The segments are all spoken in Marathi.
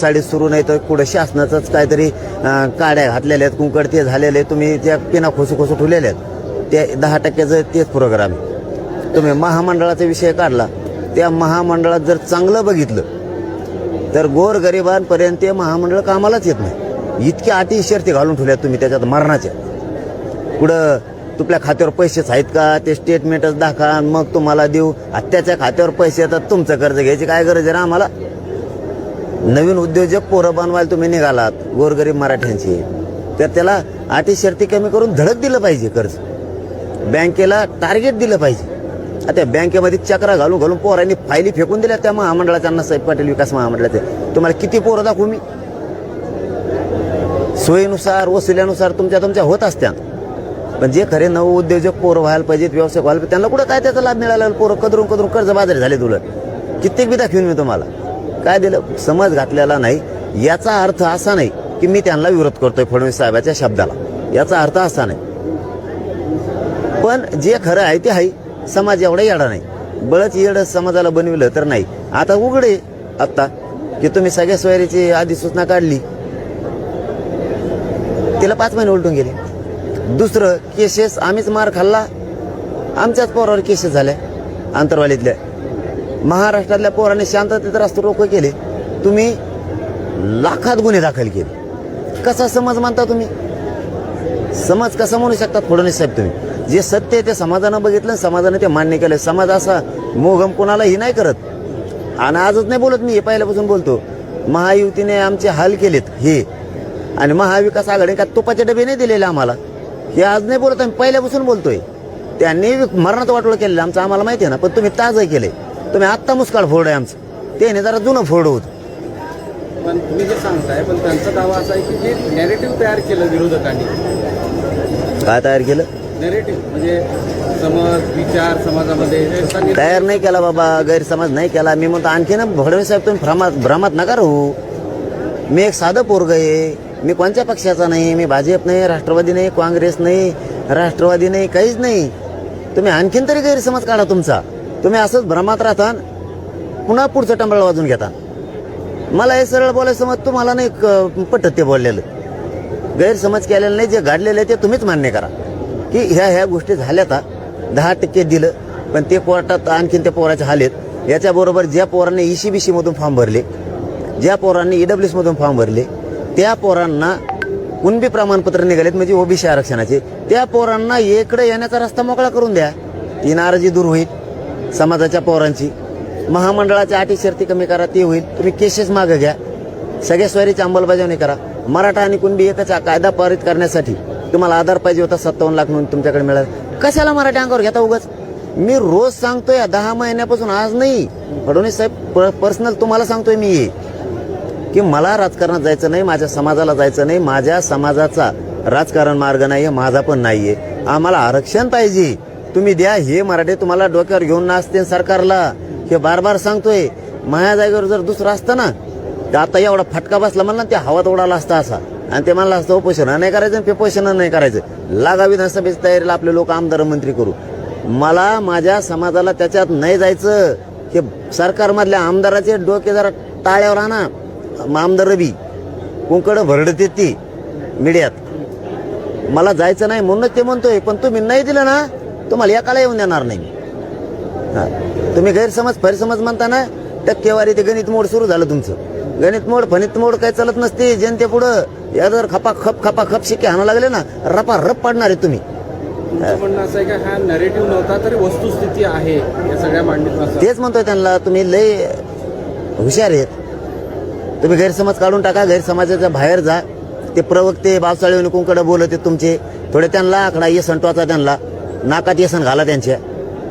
साडी सुरू नाही तर कुठं शासनाचंच काहीतरी काड्या घातलेल्या आहेत कुंकड ते झालेले तुम्ही त्या पिना खोसू खोसू ठेवलेल्या आहेत. ते दहा टक्क्याचं तेच प्रोग्राम आहे. तुम्ही महामंडळाचा विषय काढला त्या महामंडळात जर चांगलं बघितलं तर गोरगरिबांपर्यंत ते महामंडळ कामालाच येत नाही. इतक्या अटी शर्ती घालून ठेवल्यात तुम्ही त्याच्यात मरणाच्या. कुठं तुपल्या खात्यावर पैसेच आहेत का? ते स्टेटमेंटच दाखवा मग तुम्हाला देऊ. आत्याच्या खात्यावर पैसे येतात तुमचं कर्ज घ्यायची काय गरज आहे ना आम्हाला? नवीन उद्योजक पोरं बनवायला तुम्ही निघालात गोरगरीब मराठ्यांची. तर त्याला अटी शर्ती कमी करून धडक दिलं पाहिजे कर्ज. बँकेला टार्गेट दिलं पाहिजे. आता बँकेमध्ये चक्रा घालून घालून पोरांनी फायली फेकून दिल्या त्या महामंडळाच्या अण्णासाहेब पाटील विकास महामंडळाचे तुम्हाला किती पोरं दाखवू मी? सोयीनुसार वसुल्यानुसार तुमच्या तुमच्या होत असत्या. पण जे खरे नव उद्योजक पोरं व्हायला पाहिजेत व्यवसाय व्हायला पाहिजे त्यांना कुठं काय त्याचा लाभ मिळाला? पोरं कदरून कदरून कर्ज बाजारी झाले तुला कित्येक बी दाखवीन मी तुम्हाला. काय दिलं? समज घातलेला नाही. याचा अर्थ असा नाही की मी त्यांना विरोध करतोय फडणवीस साहेबाच्या शब्दाला. याचा अर्थ असा नाही. पण जे खरं आहे ते आहे. समाज एवढा येडा नाही. बळच येड समाजाला बनविलं तर नाही. आता उघडे आत्ता की तुम्ही सगळ्या सोयरीची अधिसूचना काढली. तिला पाच महिने उलटून गेले. दुसरं केसेस आम्हीच मार खाल्ला. आमच्याच पोरावर केसेस झाल्या. आंतरवालीतल्या महाराष्ट्रातल्या पोराने शांततेत रास्ते रोको केले. तुम्ही लाखात गुन्हे दाखल केले. कसा समज मानता तुम्ही? समाज कसा म्हणू शकतात फडणवीस साहेब तुम्ही? जे सत्य आहे ते समाजानं बघितलं आणि समाजानं ते मान्य केलं. समाज असा मोगम कोणालाही नाही करत. आणि आजच नाही बोलत मी हे पहिल्यापासून बोलतो. महायुतीने आमचे हाल केलेत हे. आणि महाविकास आघाडी का तुपाचे डबे नाही दिलेले आम्हाला? हे आज नाही बोलत आम्ही पहिल्यापासून बोलतोय. त्यांनी मरणाचं वाटोळ केलेलं आमचं आम्हाला माहिती आहे ना पण तुम्ही ताजं केले तुम्ही आत्ता मुस्काळ फोड आहे आमचं. त्याने जरा जुनं फोड होतं. पण तुम्ही जे सांगताय पण त्यांचा दावा असा आहे की जे नेरेटिव्ह तयार केलं विरोधकांनी. काय तयार केलं? नेरेटिव्ह म्हणजे समज विचार समाजामध्ये तयार नाही केला बाबा गैरसमज नाही केला. मी म्हणतो आणखी ना फडणवीस साहेब तुम्ही भ्रमात भ्रमात नका राहू. मी एक साधं पोरग आहे. मी कोणत्या पक्षाचा नाही? मी भाजप नाही राष्ट्रवादी नाही काँग्रेस नाही राष्ट्रवादी नाही काहीच नाही. तुम्ही आणखीन तरी गैरसमज काढा तुमचा. तुम्ही असंच भ्रमात राहता पुन्हा पुढचं टंबळ वाजून घेता. मला हे सरळ बोलायचं मग तुम्हाला नाही क- पटत ते बोललेलं. गैरसमज केलेलं नाही जे घडलेलं आहे ते तुम्हीच मान्य करा. की ह्या ह्या गोष्टी झाल्या आता. दहा टक्के दिलं पण ते कोर्टात आणखीन त्या पोराचे हालेत याच्याबरोबर ज्या पोरांनी ई सी बी मधून फॉर्म भरले ज्या पोरांनी ईडब्ल्यूएस मधून फॉर्म भरले त्या पोरांना कुणबी प्रमाणपत्र निघालेत म्हणजे ओबीसी आरक्षणाचे. त्या पोरांना इकडे येण्याचा रस्ता मोकळा करून द्या. ती नाराजी दूर होईल. समाजाच्या पोरांची. महामंडळाच्या अटी शर्ती कमी करा ते होईल. तुम्ही केसेस मागं घ्या. सगळ्या स्वारीची अंमलबजावणी करा. मराठा आणि कुणबी एकाचा कायदा पारित करण्यासाठी. तुम्हाला आधार पाहिजे होता सत्तावन्न लाख म्हणून तुमच्याकडे मिळाला. कशाला मराठी अंगावर घेता उगाच? मी रोज सांगतोय दहा महिन्यापासून आज नाही. फडणवीस साहेब पर्सनल तुम्हाला सांगतोय मी. हे की मला राजकारणात जायचं नाही माझ्या समाजाला जायचं नाही. माझ्या समाजाचा राजकारण मार्ग नाही आहे माझा पण नाही आहे आम्हाला आरक्षण पाहिजे. तुम्ही द्या हे मराठे तुम्हाला डोक्यावर घेऊन नाचते सरकारला. हे बार बार सांगतोय. माझ्या जागेवर जर दुसरं असतं ना तर आता एवढा फटका बसला म्हणला ते हवात उडाला असता असा. आणि ते म्हणला असतं उपोषण नाही करायचं आणि पेपोषण नाही करायचं. लागा विधानसभेच्या तयारीला आपले लोक आमदार मंत्री करू. मला माझ्या समाजाला त्याच्यात नाही जायचं. हे सरकारमधल्या आमदाराचे डोके जरा टाळ्यावर आणा. आमदार रवी कुंकड भरडते ती मीडियात. मला जायचं नाही म्हणूनच ते म्हणतोय पण तुम्ही नाही दिलं ना तुम्हाला एकाला येऊन देणार नाही हा. तुम्ही गैरसमज फैरसमज म्हणता ना टक्केवारी ते गणित मोड सुरू झालं तुमचं. गणित मोड फणित मोड काही चालत नसते. जनते पुढं या जर खपा खप खपा खप शिक्के हाणं लागले ना रपा रप पाडणार आहे तुम्ही. तुमचं म्हणणं असं आहे का हा नरेटिव्ह नव्हता तरी वस्तुस्थिती आहे या सगळ्या मांडणीत तेच म्हणतोय त्यांना तुम्ही लय हुशार आहेत. तुम्ही गैरसमज काढून टाका गैरसमाजाच्या बाहेर जा. ते प्रवक्ते बावसाळे कुंकडे बोलत आहेत तुमचे. थोडे त्यांना आकडा येसन टोचा त्यांना. नाकात येसन घाला त्यांच्या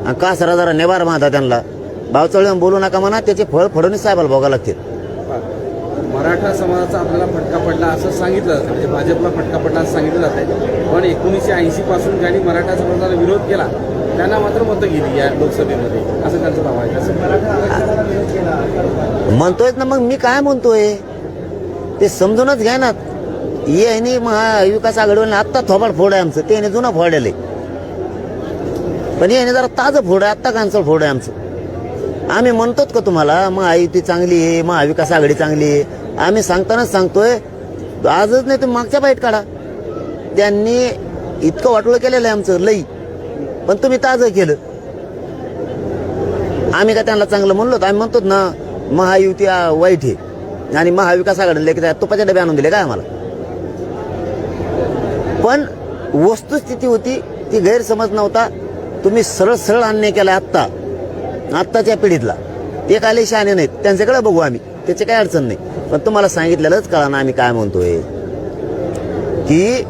आणि कासरा जरा नेवार बांधा त्यांना. बावचाळे बोलू नका म्हणा त्याचे फळ फडणवीस साहेबाला भोगा लागतील. मराठा समाजाचा आपल्याला फटका पडला असं सांगितलं जातं. म्हणजे भाजपला फटका पडला असं सांगितलं जात पण एकोणीसशे ऐंशी पासून ज्यांनी मराठा समाजाला विरोध केला त्यांना मात्र मतं गेली या लोकसभेमध्ये. असं त्यांचा दावा आहे. असं मराठा म्हणतोय ना मग मी काय म्हणतोय? ते समजूनच घ्या ना. ये आहे महाविकास आघाडीवर आत्ता थोबाड फोड आहे आमचं. ते जुनं फोड आहे. पण याने जरा ताजं फोड आहे आत्ता कांचं फोड आहे आमचं. आम्ही म्हणतोच का तुम्हाला महायुती चांगली आहे महाविकास आघाडी चांगली आहे. आम्ही सांगतानाच सांगतोय आजच नाही तुम्ही मागच्या बाईट काढा. त्यांनी इतकं वाटोळं केलेलं आहे आमचं लई. पण तुम्ही ताजं केलं. आम्ही का त्यांना चांगलं म्हणलो तर आम्ही म्हणतो ना महायुती वाईट आहे. आणि महाविकास आघाडीला की त्या तुपाच्या डबे आणून दिले काय आम्हाला? पण वस्तुस्थिती होती ती गैरसमज नव्हता. तुम्ही सरळ सरळ अन्याय केला आत्ता. आत्ताच्या पिढीतला. ते काय शहाणे नाहीत. त्यांच्याकडे बघू आम्ही. त्याची काही अडचण नाही. पण तुम्हाला सांगितलेलंच कळा ना आम्ही काय म्हणतोय. की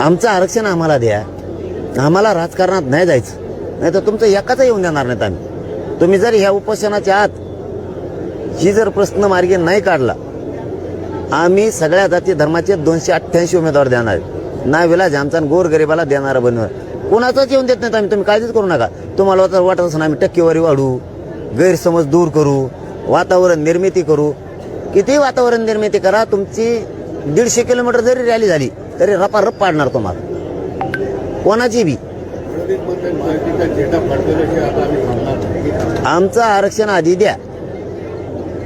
आमचं आरक्षण आम्हाला द्या. आम्हाला राजकारणात नाही जायचं. नाही तर तुमचं एकाच येऊन देणार नाहीत आम्ही. तुम्ही जर ह्या उपोषणाच्या आत ही जर प्रश्न मार्गे नाही काढला आम्ही सगळ्या जाती धर्माचे दोनशे अठ्ठ्याऐंशी उमेदवार देणार. ना विलाज आमचा गोरगरिबाला देणारा बनवणार कोणाचाच येऊन देत नाहीत आम्ही. तुम्ही काळजीच करू नका. तुम्हाला जर वाटत असं आम्ही टक्केवारी वाढू गैरसमज दूर करू वातावरण निर्मिती करू. किती वातावरण निर्मिती करा तुमची दीडशे किलोमीटर जरी रॅली झाली तरी रपारप पाडणार तुम्हाला. कोणाची बी. आमचं आरक्षण आधी द्या.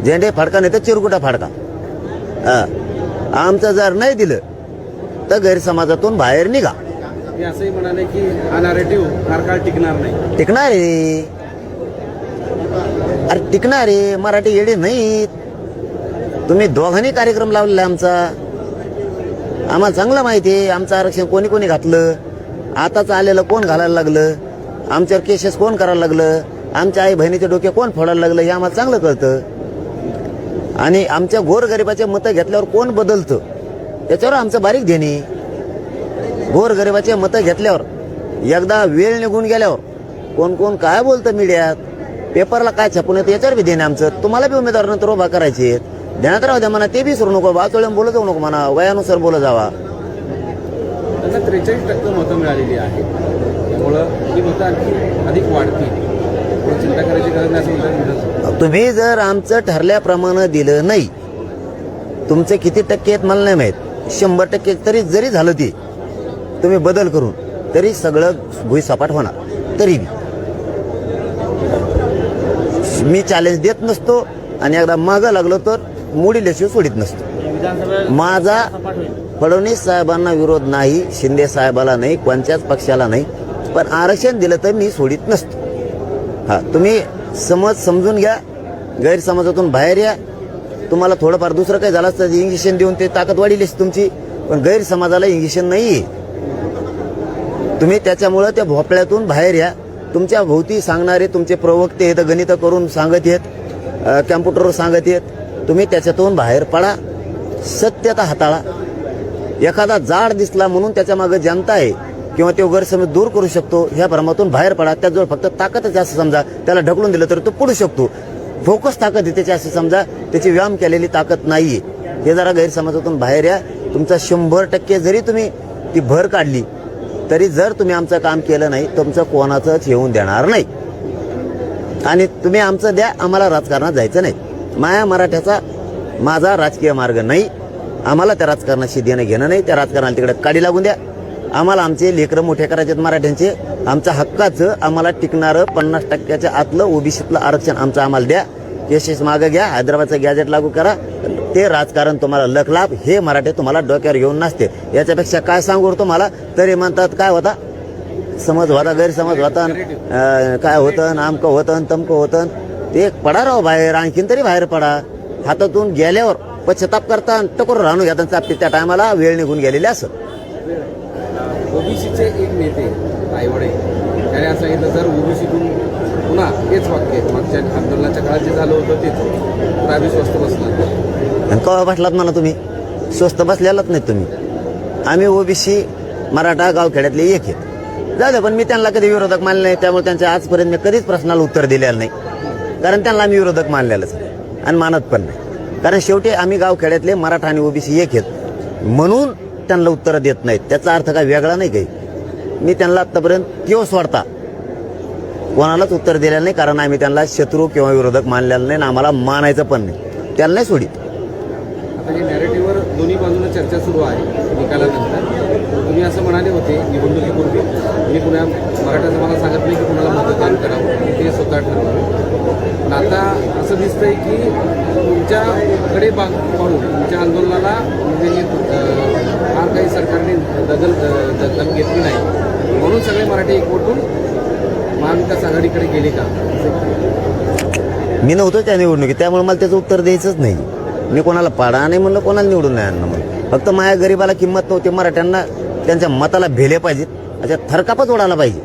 झेंडे फाडका नाही तर चिरकुटा फाडका. हा. आमचं जर नाही दिलं तर गैरसमाजातून बाहेर निघा. ते असंही म्हणाले की हा नॅरेटिव्ह फार काळ टिकणार नाही. टिकणार रे अरे टिकणार रे मराठी येडे नाहीत. तुम्ही दोघांनी कार्यक्रम लावलेला आहे आमचा. आम्हाला चांगलं माहिती आहे. आमचं आरक्षण कोणी कोणी घातलं? आताच आलेलं कोण घालायला लागलं? आमच्यावर केसेस कोण करायला लागलं? आमच्या आई बहिणीचे डोके कोण फोडायला लागलं? हे आम्हाला चांगलं कळतं. आणि आमच्या गोरगरिबाचे मतं घेतल्यावर कोण बदलतं? त्याच्यावर आमचं बारीक देणे गोरगरिबाचे मतं घेतल्यावर एकदा वेळ निघून गेल्यावर कोण कोण काय बोलतं मीडियात? पेपरला काय छापून येतं याच्यावर बी देणे आमचं. तुम्हाला बी उमेदवार नंतर उभा करायचे ध्यानात राहू द्या म्हणा ते बी सुरू नको वाचोळ्यान बोलत जाऊ नको म्हणा वयानुसार बोलत जावा. त्यांना त्रेचाळीस टक्के मतं मिळालेली आहे त्यामुळं ही मतं आणखी अधिक वाढतील. थोडी चिंता करायची गरज नाही असं म्हणतात. तुम्ही जर आमचं ठरल्याप्रमाणे दिलं नाही तुमचे किती टक्के आहेत मला नाही माहीत. शंभर टक्के तरी जरी झालं ते तुम्ही बदल करून तरी सगळं भुईसपाट होणार. तरी मी चॅलेंज देत नसतो आणि एकदा मागं लागलो तर मुडील्याशिवाय सोडित नसतो. माझा फडणवीस साहेबांना विरोध नाही शिंदे साहेबाला नाही कोणत्याच पक्षाला नाही पण आरक्षण दिलं तर मी सोडित नसतो. हा तुम्ही समज समजून घ्या गैरसमजातून बाहेर या. तुम्हाला थोडंफार दुसरं काही झालं असतं इंजेक्शन देऊन ते ताकद वाढीलीच तुमची पण गैरसमाजाला इंजेक्शन नाही आहे तुम्ही त्याच्यामुळं त्या भोपळ्यातून बाहेर या. तुमच्या भोवती सांगणारे तुमचे प्रवक्ते आहेत गणित करून सांगत आहेत कॅम्प्युटरवर सांगत आहेत. तुम्ही त्याच्यातून बाहेर पडा. सत्यता हाताळा. एखादा जाड दिसला म्हणून त्याच्यामागे जनता आहे किंवा तो गैरसमज दूर करू शकतो ह्या भ्रमातून बाहेर पडा. त्याजवळ फक्त ताकदच असं समजा. त्याला ढकलून दिलं तर तो पडू शकतो. फोकस ताकद आहे त्याची असं समजा. त्याची व्यायाम केलेली ताकद नाहीये. हे जरा गैरसमजातून बाहेर या. तुमचा शंभर टक्के जरी तुम्ही ती भर काढली तरी जर तुम्ही आमचं काम केलं नाही तुमचं कोणाचंच येऊन देणार नाही. आणि तुम्ही आमचं द्या आम्हाला राजकारणात जायचं नाही. माया मराठ्याचा माझा राजकीय मार्ग नाही. आम्हाला त्या राजकारणाशी देणं घेणं नाही. त्या राजकारणाला तिकडे काडी लागून द्या. आम्हाला आमचे लेकरं मोठे करायचे आहेत मराठ्यांचे. आमच्या हक्काचं आम्हाला टिकणारं पन्नास टक्क्याच्या आतलं ओबीसीतलं आरक्षण आमचं आम्हाला द्या. यशेस मागं घ्या. हैदराबादचं गॅजेट लागू करा. ते राजकारण तुम्हाला लखलाप हे मराठे तुम्हाला डोक्यावर घेऊन नसते याच्यापेक्षा काय सांगू तुम्हाला? तरी म्हणतात काय होता? समज होता गैरसमज होता काय होतं आमकं होतं तमकं होतं ते पडा राव बाहेर आणखीन तरी बाहेर पडा. हातातून गेल्यावर पश्चाताप करता टकोर राहणू घ्या चापते. त्या टायमाला वेळ निघून गेलेली असं. ओबीसीचे एक नेते ताईवडे त्याने असं सांगितलं जर ओबीसीतून पुन्हा तेच वाक्य मागच्या आंदोलनाच्या काळात जे झालं होतं तेच. तर आम्ही स्वस्त बसणार. आणि कवा बसलात म्हणा तुम्ही? स्वस्त बसलेलाच नाही तुम्ही. आम्ही ओबीसी मराठा गावखेड्यातले एक आहेत. झालं पण मी त्यांना कधी विरोधक मानले नाही त्यामुळे त्यांच्या आजपर्यंत मी कधीच प्रश्नाला उत्तर दिलेलं नाही. कारण त्यांना आम्ही विरोधक मानलेलंच आणि मानत पण नाही. कारण शेवटी आम्ही गावखेड्यातले मराठा आणि ओबीसी एक आहेत. म्हणून त्यांना उत्तरं देत नाहीत. त्याचा अर्थ काय वेगळा नाही काही. मी त्यांना आत्तापर्यंत किंवा सोडता. कोणालाच उत्तर दिलेलं नाही कारण आम्ही त्यांना शत्रू किंवा विरोधक मानलेलं नाही आणि आम्हाला मानायचं पण नाही. त्यांनाही नाही सोडित. आता हे नॅरेटिव्हवर दोन्ही बाजूने चर्चा सुरू आहे निकालानंतर. तुम्ही असं म्हणाले होते निवडणुकीपूर्वी. मी कुणा मराठा समाजाला सांगत नाही की कुणाला मतदान करावं. ते स्वतः ठरवावं आता असं दिसतंय की तुमच्याकडे बा पाहून तुमच्या आंदोलनाला म्हणजे फार काही सरकारने दखल दखल घेतली नाही. म्हणून सगळे मराठी एकवटून महाविकास आघाडीकडे गेले का? मी नव्हतो त्या निवडणुकीत त्यामुळे मला त्याचं उत्तर द्यायचंच नाही. मी कोणाला पाडा नाही म्हणलं कोणाला निवडून नाही आणलं म्हणलं. फक्त माझ्या गरीबाला किंमत नव्हती मराठ्यांना त्यांच्या मताला भेले पाहिजेत. अशा थरकापच ओढायला पाहिजे.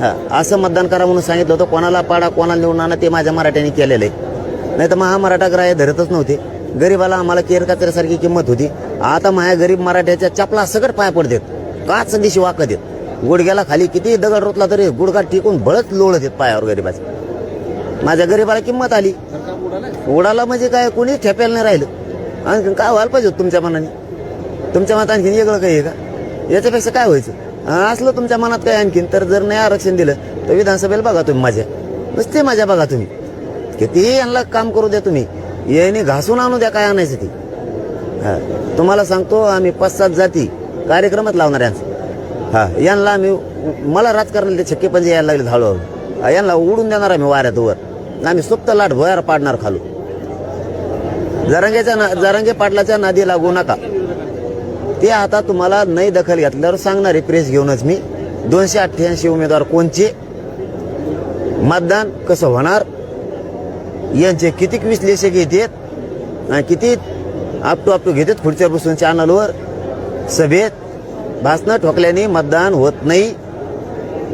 हां असं मतदान करा म्हणून सांगितलं होतं कोणाला पाडा कोणाला निवडून आणा ते माझ्या मराठ्यांनी केलेलं आहे. नाही तर महा मराठा ग्राह्य धरतच नव्हते. गरीबाला आम्हाला केर किंमत होती. आता माझ्या गरीब मराठ्याच्या चपला सगळं पाय पडतात. काच दिशी वाकत येत गुडघ्याला खाली किती दगड रोतला तरी गुडघा टिकून बळच लोळत देत पायावर गरीबाचं. माझ्या गरीबाला किंमत आली. उडाला म्हणजे काय कोणीच ठेप्याला नाही राहिलं. आणखीन काय व्हायला पाहिजे तुमच्या मनाने? तुमच्या मनात आणखीन वेगळं काही आहे का? याच्यापेक्षा काय व्हायचं? असलं तुमच्या मनात काय आणखीन? तर जर नाही आरक्षण दिलं तर विधानसभेला बघा तुम्ही माझ्या. नुसते माझ्या बघा तुम्ही. कितीही यांना काम करू द्या तुम्ही. याने घासून आणू द्या काय आणायचं ती. हा तुम्हाला सांगतो आम्ही पाच सात जाती कार्यक्रमच लावणार यांचा हा यांना आम्ही मला राजकारणाला ते छक्के पंजे यायला लागले हळूहळू यांना उडून देणार आम्ही वाऱ्यात वर. आम्ही सुप्त लाट भोयार पाडणार खालू जरंगेच्या ना जरंगे पाटलाच्या नादी लागू नका. ते आता तुम्हाला नाही दखल घेतल्यावर सांगणारे प्रेस घेऊनच मी दोनशे अठ्ठ्याऐंशी उमेदवार कोणचे? मतदान कसं होणार? यांचे किती विश्लेषक येतात? आणि किती आप टू आप टू घेतात पुढच्या बसून चॅनलवर सभेत भाषणं ठोकल्याने मतदान होत नाही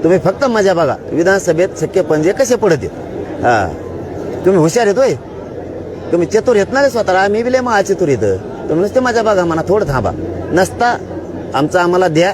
तुम्ही फक्त मजा बघा. विधानसभेत शक्य पंजे कसे पडत हा. तुम्ही हुशार येतोय तुम्ही चतुर येत नाही स्वतःला. आम्ही बिले महा चतुर येतं तुम्ही नुसते माझ्या बघा म्हणा थोडं थांबा. नसता आमचं आम्हाला द्या.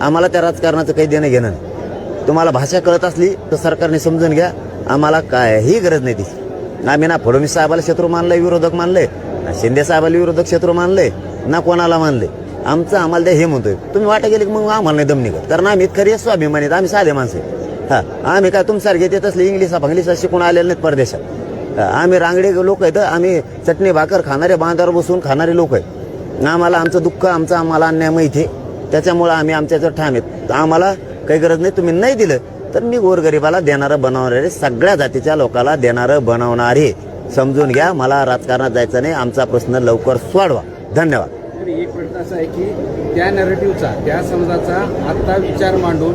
आम्हाला त्या राजकारणाचं काही देणं घेणं नाही. तुम्हाला भाषा कळत असली तर सरकारने समजून घ्या. आम्हाला काहीही गरज नाही तिची आम्ही ना फडणवीस साहेबाला शत्रू मानलंय विरोधक मानलंय. ना शिंदे साहेबाला विरोधक शत्रू मानलंय. ना कोणाला मानले आमचं आम्हाला द्या हे म्हणतोय. तुम्ही वाटा गेले की मग आम्हाला नाही दम निघत. कारण आम्ही खरी स्वाभिमानी आम्ही साधे माणसं आहे. हां आम्ही काय तुमच्यासारखे येत असले इंग्लिश भांगलिशा शिकून आलेले नाहीत परदेशात. आम्ही रांगडे लोक आहेत आम्ही चटणी भाकर खाणारे बांधावर बसून खाणारे लोक आहेत. आम्हाला आमचं दुःख आमचं आम्हाला अन्याय माहिती आहे. त्याच्यामुळं आम्ही आमच्याचं ठाम आहेत. आम्हाला काही गरज नाही तुम्ही नाही दिलं तर मी गोरगरिबाला देणारं बनवणारे सगळ्या जातीच्या लोकाला देणारं बनवणारे समजून घ्या मला राजकारणात जायचं नाही आमचा प्रश्न लवकर सोडवा. धन्यवाद. एक प्रश्न असा आहे की त्या नरेटिव्हचा त्या समाजाचा आता विचार मांडून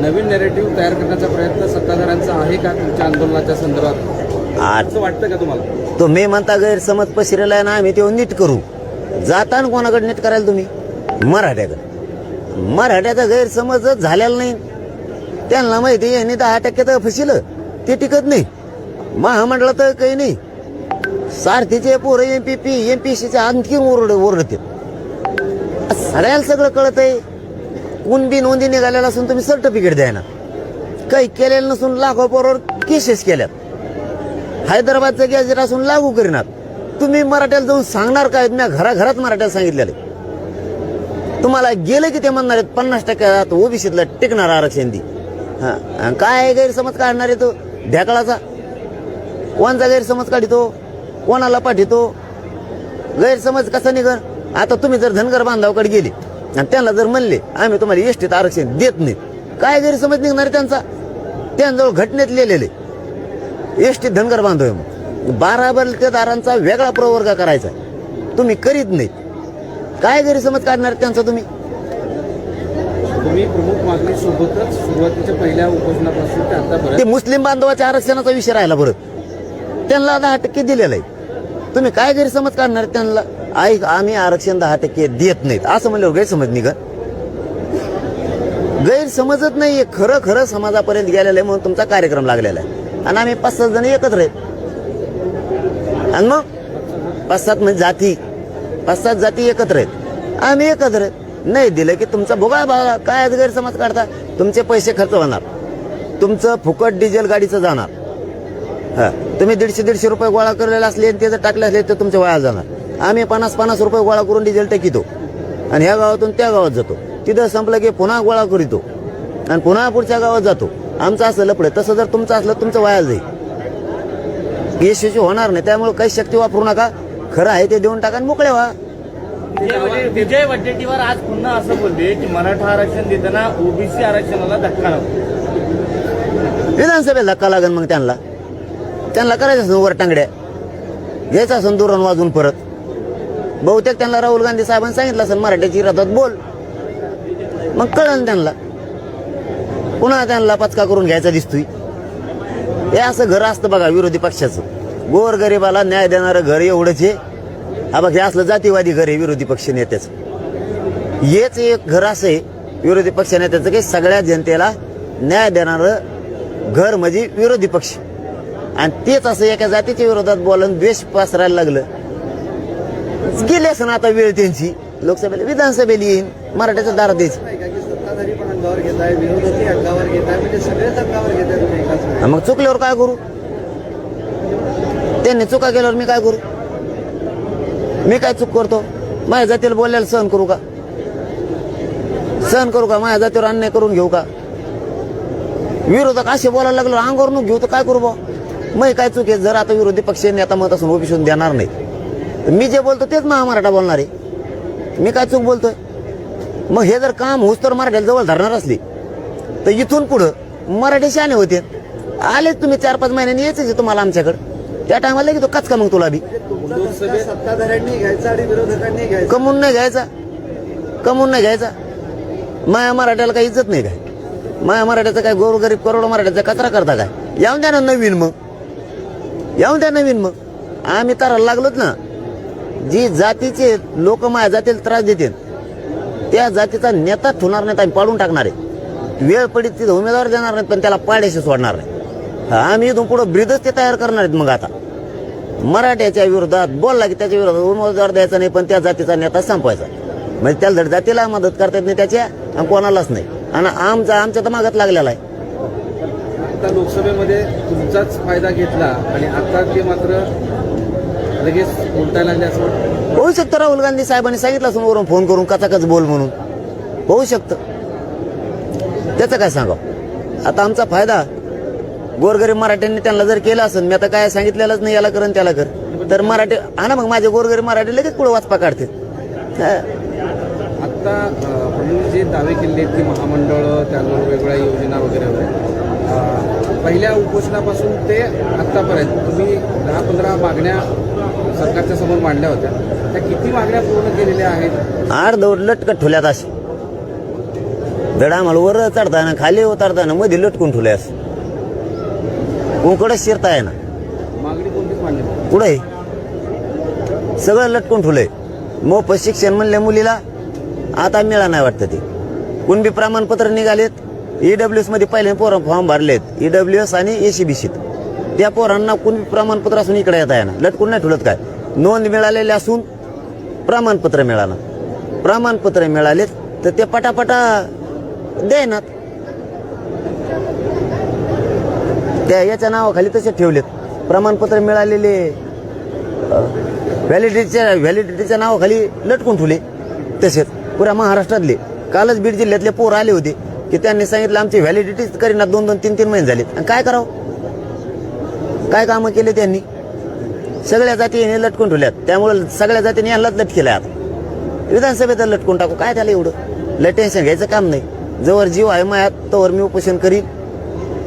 नवीन नॅरेटिव्ह तयार करण्याचा प्रयत्न सत्ताधाऱ्यांचा आहे का तुमच्या आंदोलनाच्या संदर्भात? असं वाटतं का तुम्हाला? तुम्ही म्हणता गैरसमज पसरेला आहे ना आम्ही ते नीट करू. जाताना कोणाकडे नीट करायला तुम्ही? मराठ्याकडे. मराठ्याचा गैरसमजच झालेला नाही. त्यांना माहिती आहे, यांनी दहा टक्के तर फसिलं ते टिकत नाही. महामंडळात तर काही नाही. सारथीचे पोरं M P P M P सीचे आणखी ओरड ओरडते सगळ्याला सगळं कळत आहे उंदी नोंदी निघालेला असून तुम्ही सर्टिफिकेट द्याय ना. काही केलेलं नसून लाखो पोरावर केसेस केल्यात. हैदराबादचं गॅजेट असून लागू करीनात तुम्ही मराठ्याला जाऊन सांगणार काय? मी घराघरात मराठ्याला सांगितलेलं आहे. तुम्हाला गेलं की ते म्हणणार आहेत पन्नास टक्के ओबीसीतला टिकणार आरक्षण दी. हां काय आहे गैरसमज काढणार आहे तो? ढेकळाचा. कोणचा गैरसमज काढितो? कोणाला पाठितो? गैरसमज कसा निघन? आता तुम्ही जर धनगर बांधवाकडे गेले आणि त्यांना जर म्हणले आम्ही तुम्हाला एसटीत आरक्षण देत नाही. काय गैरसमज निघणार त्यांचा? त्यांजवळ घटनेत लिहिलेले एसटीत धनगर बांधव मग बारा बलतेदारांचा वेगळा प्रवर्ग करायचा तुम्ही करीत नाही काय गैरसमज काढणार त्यांचा तुम्ही? तुम्ही प्रमुख मागणी सोबतच सुरुवातीच्या पहिल्या उपोषणापासून ते ते मुस्लिम बांधवाच्या आरक्षणाचा विषय राहिला बरं. त्यांना दहा टक्के दिलेलं आहे. तुम्ही काय गैरसमज काढणार त्यांना? ऐक आम्ही आरक्षण दहा टक्के देत नाहीत. असं म्हणल्यावर गैरसमज निघा गैरसमजच नाही खरं खरं समाजापर्यंत गेलेलं आहे म्हणून तुमचा कार्यक्रम लागलेला आहे. आणि आम्ही पाच सात जण एकत्र आहेत. आणि मग पाच सात म्हणजे जाती. पाच सात जाती एकत्र आहेत. आम्ही एकत्र आहेत. नाही दिलं की तुमचा भोगा भागा. काय गैरसमज काढता? तुमचे पैसे खर्च होणार. तुमचं फुकट डिझेल गाडीचं जाणार. हा. तुम्ही दीडशे दीडशे रुपये गोळा करलेले असले आणि ते जर टाकले असले तर तुमच्या वाया जाणार. आम्ही पन्नास पन्नास रुपये गोळा करून डिझेल टाकितो. आणि ह्या गावातून त्या गावात जातो. तिथं संपलं की पुन्हा गोळा करीतो. आणि पुन्हा पुढच्या गावात जातो. आमचं असं लपडे. तसं जर तुमचं असलं तुमचं वाया जाईल. यशस्वी होणार नाही. त्यामुळे काही शक्ती वापरू नका. खरं आहे ते देऊन टाका आणि मोकळे व्हा. विजय वडे- विजय वडेट्टीवार आज पुन्हा असं बोलले की मराठा आरक्षण देताना ओबीसी आरक्षणाला धक्का नको विधानसभेला धक्का लागेल मग त्यांना. त्यांना करायचं असं वर टांगड्या. घ्यायचं असं दुरण वाजून परत. बहुतेक त्यांना राहुल गांधी साहेबांनी सांगितलं असेल मराठीची रथात बोल. मग कळलं त्यांना. पुन्हा त्यांना पचका करून घ्यायचा दिसतोय. हे असं घर असतं बघा विरोधी पक्षाचं. गोर गरिबाला न्याय देणारं घर एवढंच आहे. हा बघ हे असलं जातीवादी घर आहे विरोधी पक्ष नेत्याचं. हेच एक घर असं आहे विरोधी पक्ष नेत्याचं की सगळ्या जनतेला न्याय देणारं घर म्हणजे विरोधी पक्ष. आणि तेच असं एका जातीच्या विरोधात बोलून द्वेष पसरायला लागलं. गेले असं आता वेळ त्यांची. लोकसभेला विधानसभेला येईन. मराठ्याच्या दारात द्यायची मग चुकल्यावर काय करू? त्यांनी चुका केल्यावर मी काय करू? मी काय चूक करतो? माझ्या जातीला बोलायला सहन करू का? सहन करू का? माझ्या जातीवर अन्याय करून घेऊ का? विरोधक असे बोलायला लागलो अंगावर घेऊ तर काय करू बा? मग काय चूक आहे? जर आता विरोधी पक्ष नेता मत असून ओपिसून देणार नाही मी जे बोलतो तेच महामराठा बोलणार. आहे मी काय चूक बोलतोय? मग हे जर काम होस तर मराठ्याला जवळ धरणार असली तर इथून पुढं मराठी शाने होते. आलेच तुम्ही चार पाच महिन्यांनी यायचं तुम्हाला आमच्याकडं. त्या टायमाला की तो कचका मग तुला बी. सत्ताधाऱ्यांनी घ्यायचा आणि विरोधकांनी घ्यायचा. कमवून नाही घ्यायचा. कमवून नाही घ्यायचा. माया मराठ्याला काही इज्जत नाही काय? माया मराठ्याचं काय गोरगरीब करोड मराठ्याचा कचरा करता काय? यावून द्या ना नवीन मग. यावून द्या नवीन मग. आम्ही तर लागलोच ना. जी जातीचे लोक माझ्या जातीला त्रास देतील त्या जातीचा नेता होणार नाहीत आम्ही पाडून टाकणार आहे. वेळ पडीत तिथे उमेदवार देणार नाहीत पण त्याला पाड्याशी सोडणार नाही. आम्ही इथून पुढं ब्रिदच ते तयार करणार आहेत मग आता. मराठ्याच्या विरोधात बोलला की त्याच्या विरोधात उमेदवार द्यायचा नाही पण त्या जातीचा नेता संपवायचा. म्हणजे त्याला धड जातीला मदत करता येत नाही त्याच्या आणि कोणालाच नाही. आणि आमचा आमच्या तर मागत लागलेला आहे. आता लोकसभेमध्ये तुमचाच फायदा घेतला आणि आता ते मात्र लगेच उलटायला लागले असं वाटतं होऊ शकतं राहुल गांधी साहेबांनी सांगितलं असून वरून फोन करून कचाकच बोल म्हणून. होऊ शकतं. त्याचं काय सांगावं? आता आमचा फायदा गोरगरीब मराठ्यांनी त्यांना जर केलं असेल मी आता काय सांगितलेलंच नाही याला कर आणि त्याला कर. तर मराठी हा ना मग माझे गोरगरीब मराठी लगेच पुढे वाचपा काढते हा. आत्ता अं, जे दावे केले आहेत की महामंडळ त्यावर वेगवेगळ्या योजना वगैरे वगैरे अं, पहिल्या उपोषणापासून ते आत्तापर्यंत तुम्ही दहा पंधरा मागण्या सरकारच्या समोर मांडल्या होत्या. त्या किती मागण्या पूर्ण केलेल्या आहेत? आड दौड लटकट ठुल्यात असे दड आम्हाला वर चढताना खाली उतरताना मध्ये लटकून ठुले असं कुंकडच शिरताय ना? मागणी कोणतीच मांडली. पुढे सगळं लटकून ठुलंय. मोफत शिक्षण म्हणल्या मुलीला आता मिळा नाही वाटतं ते. कुणबी प्रमाणपत्र निघालेत ईडब्ल्यूएसमध्ये पहिले पोरं फॉर्म भरलेत. ईडब्ल्यूएस आणि एसीबीसीत त्या पोरांना कोणी प्रमाणपत्र असून इकडे येता येणार. लटकून नाही ठुलत काय? नोंद मिळालेली असून प्रमाणपत्र मिळालं. प्रमाणपत्र मिळालेत तर ते पटापटा देणार. त्या याच्या नावाखाली तसे ठेवलेत. प्रमाणपत्र मिळालेले व्हॅलिडिटीच्या व्हॅलिडिटीच्या नावाखाली लटकून ठेवले तसेच. पुऱ्या महाराष्ट्रातले कालच बीड जिल्ह्यातले पोर आले होते की त्यांनी सांगितलं आमची व्हॅलिडिटीच करीना दोन दोन तीन तीन महिने झालेत. आणि काय करावं? काय कामं केले त्यांनी? सगळ्या जाती यांनी लटकून ठेवल्यात. त्यामुळे सगळ्या जातीने यांनाच लट केलं आता. विधानसभेत लटकून टाकू? काय त्याला एवढं? लय टेन्शन घ्यायचं काम नाही. जवळ जीव आहे मायात तोवर मी उपोषण करीन.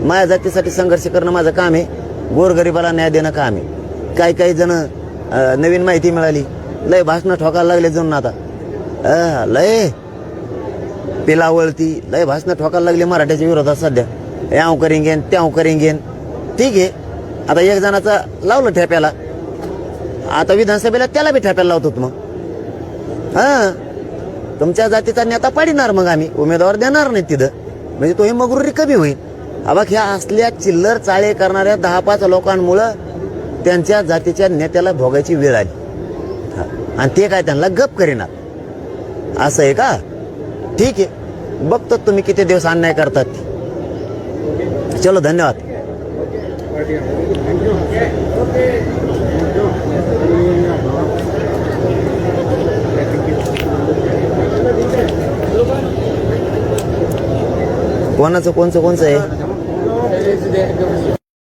माया जातीसाठी संघर्ष करणं माझं काम आहे. गोरगरिबाला न्याय देणं काम आहे. काही काही जण नवीन माहिती मिळाली. लय भाषणं ठोकायला लागले जणून आता. लय. पिलावळती लय भाषणं ठोकायला लागली मराठ्याच्या विरोधात सध्या. याव करेंगेन त्याव करेंगेन. ठीक आहे. आता एक जणाचा लावलं ठेप्याला. आता विधानसभेला त्याला बी ठेप्याला लावतो मग. हा. तुमच्या जातीचा नेता पाडिणार मग आम्ही. उमेदवार देणार नाही तिथं. म्हणजे तो ही मगरुरी कमी होईल. अबा ह्या असल्या चिल्लर चाळे करणाऱ्या दहा पाच लोकांमुळं त्यांच्या जातीच्या नेत्याला भोगायची वेळ आली. आणि ते काय त्यांना गप करीणार असं आहे का? ठीक आहे. बघतो तुम्ही किती दिवस अन्याय करतात. चलो धन्यवाद. कोणाचं कोणचं कोणचं आहे?